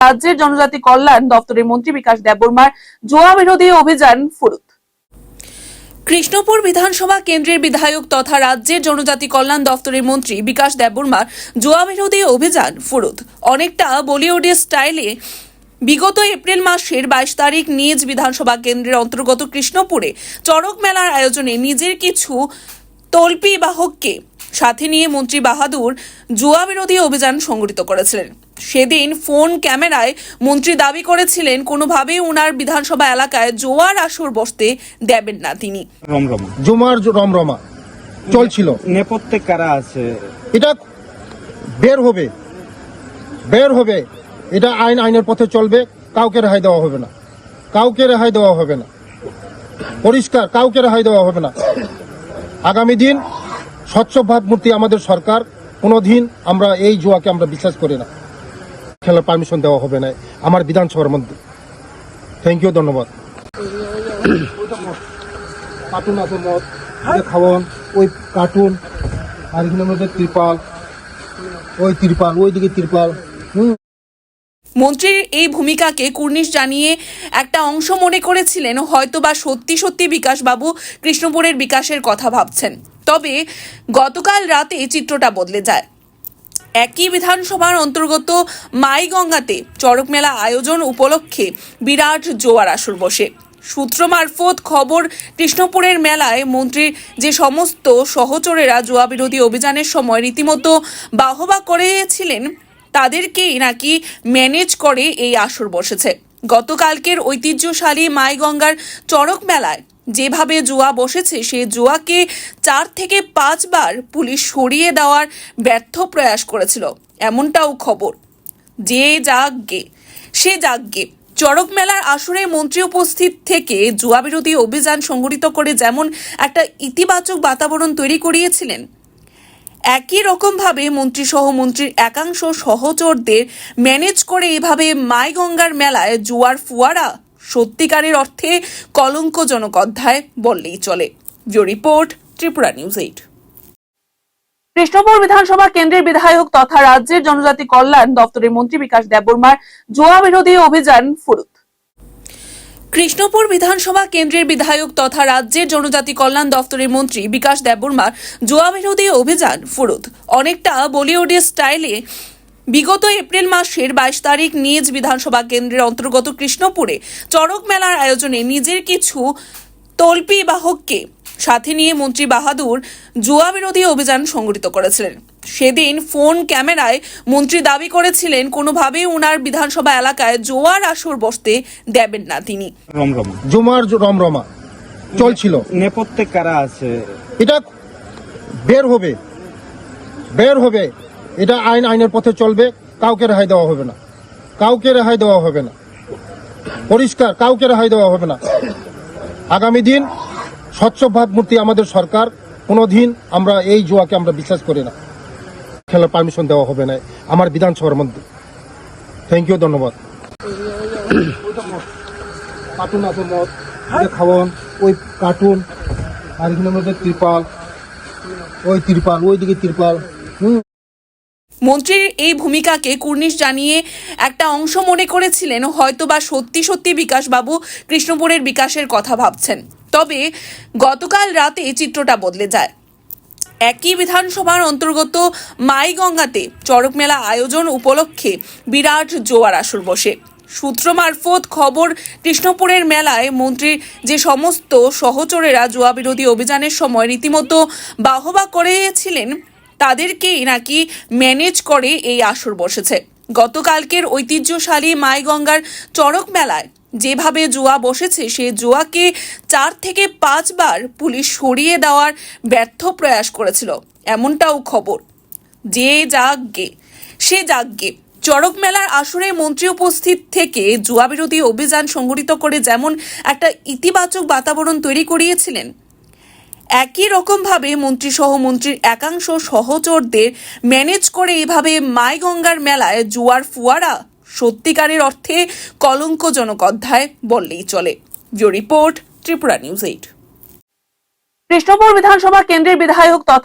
রাজ্যের জনজাতি কল্যাণ দপ্তরের মন্ত্রী বিকাশ দেববর্মার জোয়া বিরোধী অভিযান ফুরুত। কৃষ্ণপুর বিধানসভা কেন্দ্রের বিধায়ক তথা রাজ্যের জনজাতি কল্যাণ দপ্তরের মন্ত্রী বিকাশ দেববর্মার জোয়া বিরোধী অভিযান ফুরুত। অনেকটা বলিউডের স্টাইলে বিগত এপ্রিল মাসের বাইশ তারিখ নিজ বিধানসভা কেন্দ্রের অন্তর্গত কৃষ্ণপুরে চড়ক মেলার আয়োজনে নিজের কিছু তল্পি বাহককে সাথে নিয়ে মন্ত্রী বাহাদুর জুয়া বিরোধী অভিযান সংগঠিত করেছিলেন। সেদিন ফোন ক্যামেরায় মন্ত্রী দাবি করেছিলেন কোনোভাবেই ওনার বিধানসভা এলাকায় জোয়ার আসর বসতে দেবেন না তিনি। জুমার রমরমা চলছিল। নেপথ্যে কারা আছে? এটা বের হবে। বের হবে। এটা আইন আইনের পথে চলবে। কাউকে রেহাই দেওয়া হবে না। কাউকে রেহাই দেওয়া হবে না। পরিষ্কার কাউকে রেহাই দেওয়া হবে না। আগামী দিন স্বচ্ছ ভাবমূর্তি আমাদের সরকার, কোনোদিন আমরা এই জুয়াকে আমরা বিশ্বাস করি না। খেলার পারমিশন দেওয়া হবে না আমার বিধানসভার মধ্যে। থ্যাংক ইউ ধন্যবাদ। কার্টুন আছে মদ খাওয়ান, ওই কার্টুন, আর এখানে ত্রিপাল, ওই ত্রিপাল ত্রিপাল। মন্ত্রীর এই ভূমিকাকে কুর্নিশ জানিয়ে একটা অংশ মনে করেছিলেন, হয়তোবা সত্যি সত্যি বিকাশবাবু কৃষ্ণপুরের বিকাশের কথা ভাবছেন। তবে গতকাল রাতে চিত্রটা বদলে যায়। একই বিধানসভার অন্তর্গত মাইগঙ্গাতে চড়ক মেলা আয়োজন উপলক্ষে বিরাট জোয়ার আসর বসে। সূত্র মারফত খবর, কৃষ্ণপুরের মেলায় মন্ত্রীর যে সমস্ত সহচরেরা জোয়া বিরোধী অভিযানের সময় রীতিমতো বাহবা করেছিলেন, তাদেরকেই নাকি ম্যানেজ করে এই আসর বসেছে। গতকালকের ঐতিহ্যশালী মাইগঙ্গার চড়ক মেলায় যেভাবে জুয়া বসেছে সে জুয়াকে চার থেকে পাঁচবার পুলিশ সরিয়ে দেওয়ার ব্যর্থ প্রয়াস করেছিল। এমনটাও খবর। যে যাগ্গে, সে যাগ্গে। চড়ক মেলার আসরে মন্ত্রী উপস্থিত থেকে জুয়া বিরোধী অভিযান সংগঠিত করে যেমন একটা ইতিবাচক বাতাবরণ তৈরি করিয়েছিলেন, একই রকমভাবে মন্ত্রীসহ মন্ত্রীর একাংশ সহচরদের ম্যানেজ করে এভাবে মাই গঙ্গার মেলায় জুয়ার ফুয়ারা সত্যিকারের অর্থে কলঙ্কজনক অধ্যায় বললেই চলে। Bureau report Tripura news eight. Krishnapur বিধানসভা কেন্দ্রের বিধায়ক তথা রাজ্যের জনজাতি কল্যাণ দপ্তরের মন্ত্রী বিকাশ দেববর্মার জোয়া বিরোধী অভিযান ফুরুত। কৃষ্ণপুর বিধানসভা কেন্দ্রের বিধায়ক তথা রাজ্যের জনজাতি কল্যাণ দপ্তরের মন্ত্রী বিকাশ দেববর্মার জোয়া বিরোধী অভিযান ফুরুত। অনেকটা বলিউডের স্টাইলে বিগত এপ্রিল মাসের বাইশ তারিখ নিজ বিধানসভা কেন্দ্রের অন্তর্গত কৃষ্ণপুরে চড়ক মেলার আয়োজনে নিজের কিছু তল্পি বাহককে সাথে নিয়ে মন্ত্রী বাহাদুর জুয়া বিরোধী অভিযান সংগঠিত করেছিলেন। সেদিন ফোন ক্যামেরায় মন্ত্রী দাবি করেছিলেন কোনোভাবেই উনার বিধানসভা এলাকায় জোয়ার আসর বসতে দেবেন না তিনি। জুমার রমরমা। চলছিল। নেপথ্যে কারা আছে? এটা বের হবে। বের হবে। এটা আইন, আইনের পথে চলবে, কাউকে রেহাই দেওয়া হবে না। কাউকে রেহাই দেওয়া হবে না। পরিষ্কার, কাউকে রেহাই দেওয়া হবে না। আগামী দিন স্বচ্ছ ভাবমূর্তি আমাদের সরকার, কোনোদিন আমরা এই জুয়াকে আমরা বিশ্বাস করি না। খেলার পারমিশন দেওয়া হবে না আমার বিধানসভার মধ্যে। থ্যাংক ইউ ধন্যবাদ। কার্টুন আছে মদ খাওয়ান, ওই কার্টুন, আর এখানে মধ্যে ত্রিপাল, ওই ত্রিপাল, ওইদিকে ত্রিপাল। হুম। মন্ত্রীর এই ভূমিকাকে কুর্নিশ জানিয়ে একটা অংশ মনে করেছিলেন, হয়তোবা সত্যি সত্যি বিকাশবাবু কৃষ্ণপুরের বিকাশের কথা ভাবছেন। তবে গতকাল রাতে চিত্রটা বদলে যায়। একই বিধানসভার অন্তর্গত মাইগঙ্গাতে চড়ক মেলা আয়োজন উপলক্ষে বিরাট জোয়ার আসর বসে। সূত্র মারফত খবর, কৃষ্ণপুরের মেলায় মন্ত্রীর যে সমস্ত সহচরেরা জুয়া বিরোধী অভিযানের সময় রীতিমতো বাহবা করেছিলেন তাদেরকেই নাকি ম্যানেজ করে এই আসর বসেছে। গতকালকের ঐতিহ্যশালী মাইগঙ্গার চড়ক মেলায় যেভাবে জুয়া বসেছে, সে জুয়াকে চার থেকে পাঁচবার পুলিশ সরিয়ে দেওয়ার ব্যর্থ প্রয়াস করেছিল। এমনটাও খবর। যে যাগ্গে, সে যাগ্গে, চড়ক মেলার আসরে মন্ত্রী উপস্থিত থেকে জুয়া বিরোধী অভিযান সংগঠিত করে যেমন একটা ইতিবাচক বাতাবরণ তৈরি করিয়েছিলেন একই রকমভাবে মন্ত্রীসহ মন্ত্রীর একাংশ সহচরদের ম্যানেজ করে এভাবে মাই গঙ্গার মেলায় জুয়ার ফুয়ারা সত্যিকারের অর্থে কলঙ্কজনক অধ্যায় বললেই চলে। Report Tripura news eight. Krishnapur বিধানসভা কেন্দ্রের বিধায়ক তথা